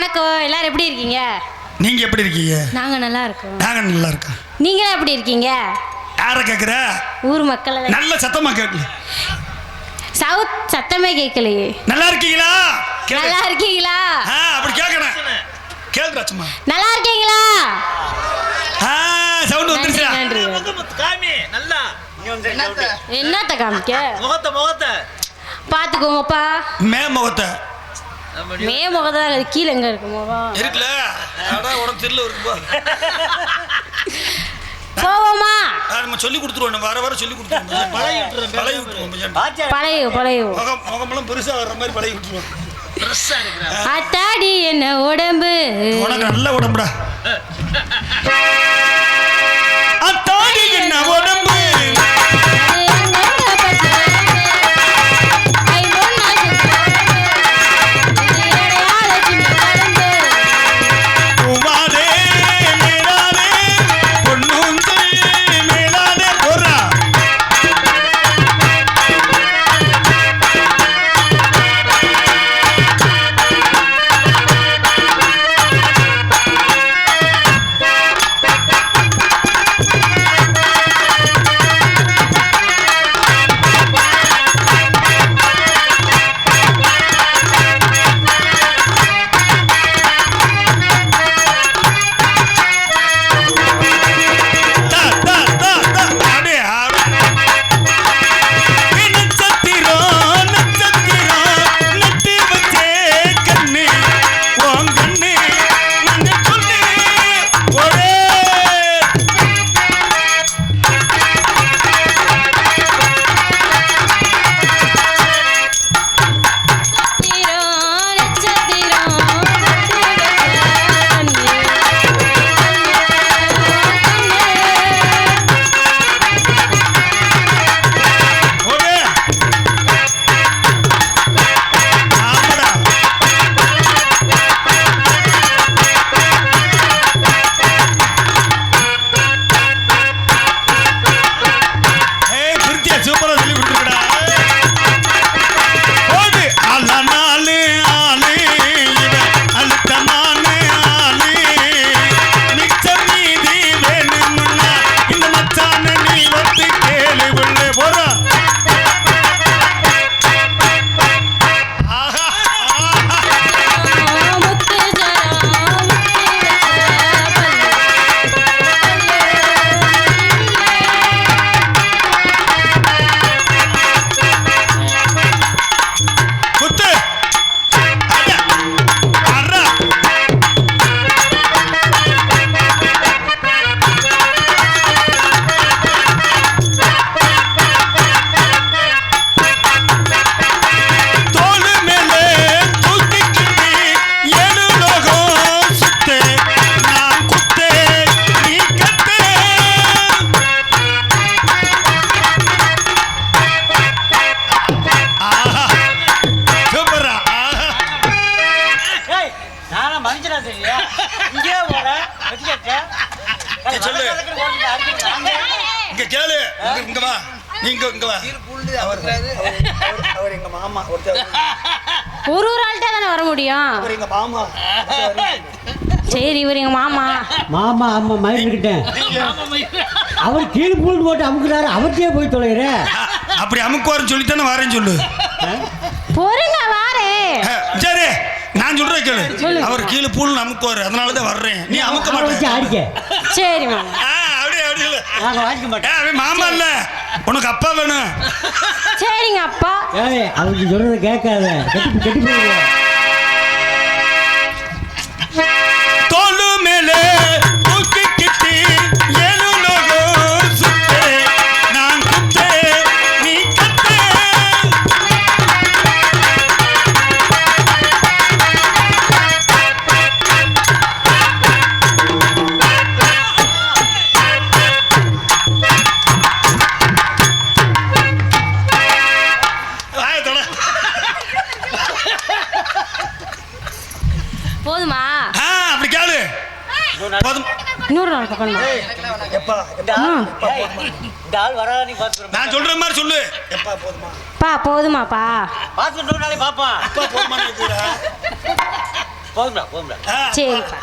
வணக்கம். எல்லாரும் எப்படி இருக்கீங்க? நீங்க எப்படி இருக்கீங்க? நாங்க நல்லா இருக்கோம். நாங்க நல்லா இருக்கோம். நீங்களா எப்படி இருக்கீங்க? யார கேக்குற? ஊர் மக்கள் நல்ல சத்தமா கேட்கல சவுத் சத்தமே கேட்கலையே. நல்லா இருக்கீங்களா? கேளு. நல்லா இருக்கீங்களா? ஆ, அப்படி கேட்கணும் கேளுடா சும்மா. நல்லா இருக்கீங்களா? ஆ சவுண்ட் வந்துருச்சா காமி நல்லா என்னத்த? காமிக்க? முகத்தை முகத்தை. பாத்துக்கோங்கப்பா மே முகத்தை. மே முகம் தான் இருக்குது. கீழே எங்க இருக்கு முகம்? இருக்குல்ல? அடா உடம்பு தெரியல இருக்கு போ. போவோமா நம்ம சொல்லி கொடுத்துருவோம் நம்ம வர வர சொல்லி கொடுத்துருவோம். பழகி விட்டுறோம். பழகி விட்டுருவோம். பழைய பழைய முகம் முகமெல்லாம் பெருசா வர்ற மாதிரி பழகி விட்டுருவோம். அத்தாடி என்ன உடம்பு? உனக்கு நல்ல உடம்புடா. அத்தாடி என்ன உடம்பு? அவர் எங்க மாமா ஒருத்தர் ஒரு ஒரு ஆள்கிட்ட தானே வர முடியும்? அவர் எங்க மாமா. சரி இவர் எங்க மாமா. மாமா ஆமா மயிர்கிட்டேன் அவர் கீழே பூண்டு போட்டு அமுக்குறாரு அவர்கிட்டயே போய் தொலைகிற. அப்படி அமுக்குவாருன்னு சொல்லித்தானே வரேன்னு சொல்லு. பொறுங்க வாரே. சரி நான் சொல்றேன் கேளு. அவர் கீழே பூல் அமுக்குவாரு அதனால தான் வர்றேன். நீ அமுக்க மாட்டேன். அடிக்க. சரி மாமா. ஆ, அப்படியே அப்படியே மாமா இல்ல. உனக்கு அப்பா வேணும். சரிங்க அப்பா. அவங்க அவருக்கு கேட்காத. கட்டி கட்டி போயிருவேன் நான். சொல்ற மாதிரி சொல்லு. எப்பா போதுமா? பா போதுமாப்பா. நாளே பாப்பா. எப்பா போதுமா போதும்டா போதும்டா. சரிப்பா.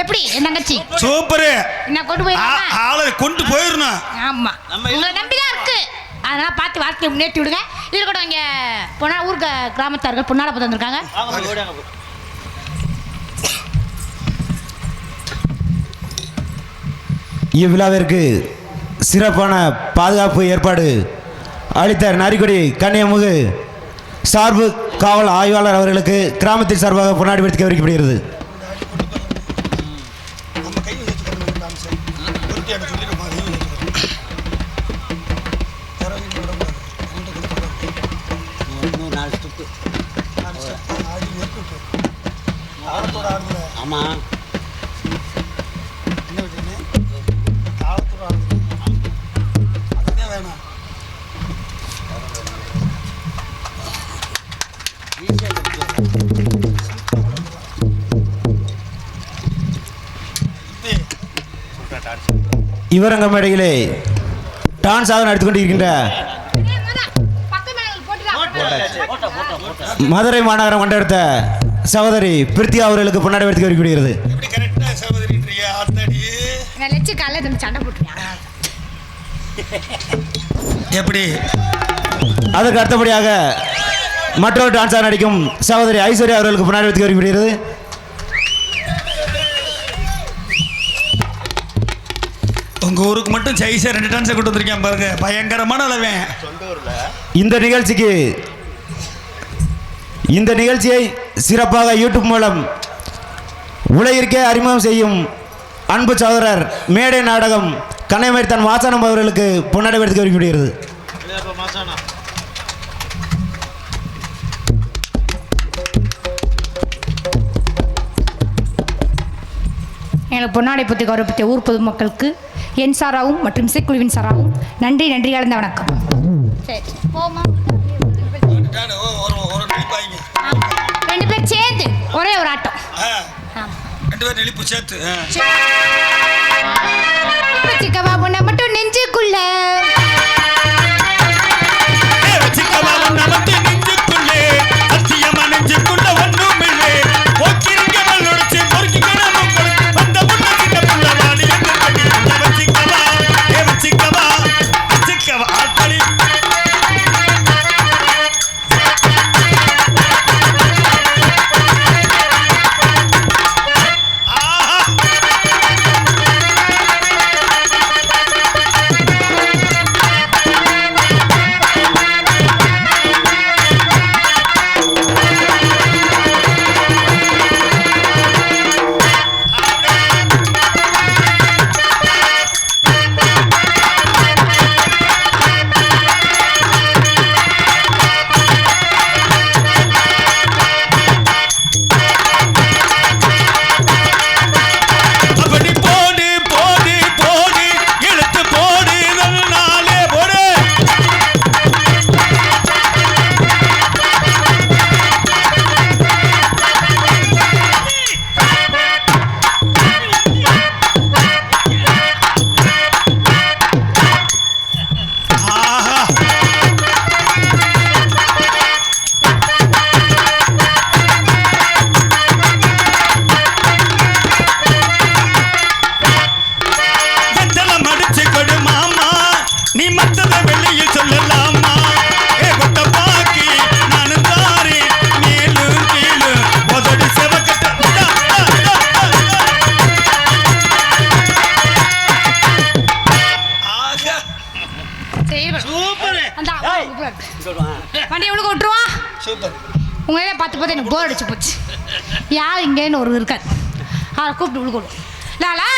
எப்படி என் தங்கச்சி? சூப்பரு. என்ன கொண்டு போய் ஆளை கொண்டு போயிடணும். ஆமா. உங்களை நம்பிதான் இருக்கு. அதனால பார்த்து வாழ்க்கையை முன்னேற்றி விடுங்க. இருக்கட்டும் இங்க பொன்னா ஊருக்கு கிராமத்தார்கள் பொன்னாட பார்த்து வந்திருக்காங்க வாங்க போய் ஓடியாங்க போய் இவ்விழாவிற்கு சிறப்பான பாதுகாப்பு ஏற்பாடு அளித்த நரிக்குடி கன்னியமுகு சார்பு காவல் ஆய்வாளர் அவர்களுக்கு கிராமத்தின் சார்பாக பொன்னாடி வைத்து வைக்கப்படுகிறது நம்ம இவரங்க மேடையிலே டான்ஸாக நடித்துக் கொண்டிருக்கின்ற போட்டா போட்டா போட்டா மதுரை மாநகரம் கொண்டெடுத்த சகோதரி பிரித்தியா அவர்களுக்கு பொன்னாடி வைத்து வைக்கப்படுகிறது எப்படி? அதற்கு அடுத்தபடியாக மற்றொரு டான்ஸாக நடிக்கும் சகோதரி ஐஸ்வர்யா அவர்களுக்கு பொன்னாடி வைத்து வைக்கப்படுகிறது உங்க ஊருக்கு மட்டும் சைஸா ரெண்டு டான்ஸை கொண்டு வந்திருக்கேன் பாருங்க. பயங்கரமான அளவன். இந்த நிகழ்ச்சிக்கு இந்த நிகழ்ச்சியை சிறப்பாக யூடியூப் மூலம் உலகிற்கே அறிமுகம் செய்யும் அன்பு சகோதரர் மேடை நாடகம் கண்ணைமேர் தன் வாசனம் அவர்களுக்கு பொன்னாடை எடுத்து வருகிறது மாசானா எங்களுக்கு பொன்னாடை பற்றி கௌரவப்படுத்திய ஊர் பொதுமக்களுக்கு என் சாராவும் மற்றும் இசைக்குழுவின் சாராவும் நன்றி நன்றி கலந்த வணக்கம். ரெண்டு பேர் சேர்ந்து ஒரே ஒரு ஆட்டம். ரெண்டு நெளிப்பு சேர்த்து உன்னை மட்டும் நெஞ்சுக்குள்ள. சரி சூப்பர். அந்த. வண்டி எவ்வளோ விட்டுருவான் சூப்பர். உங்களே பார்த்து பார்த்து எனக்கு போர் அடிச்சு போச்சு. யார் இங்கேன்னு ஒரு இருக்கார். அவரை கூப்பிட்டு விழுக்கணும் லாலா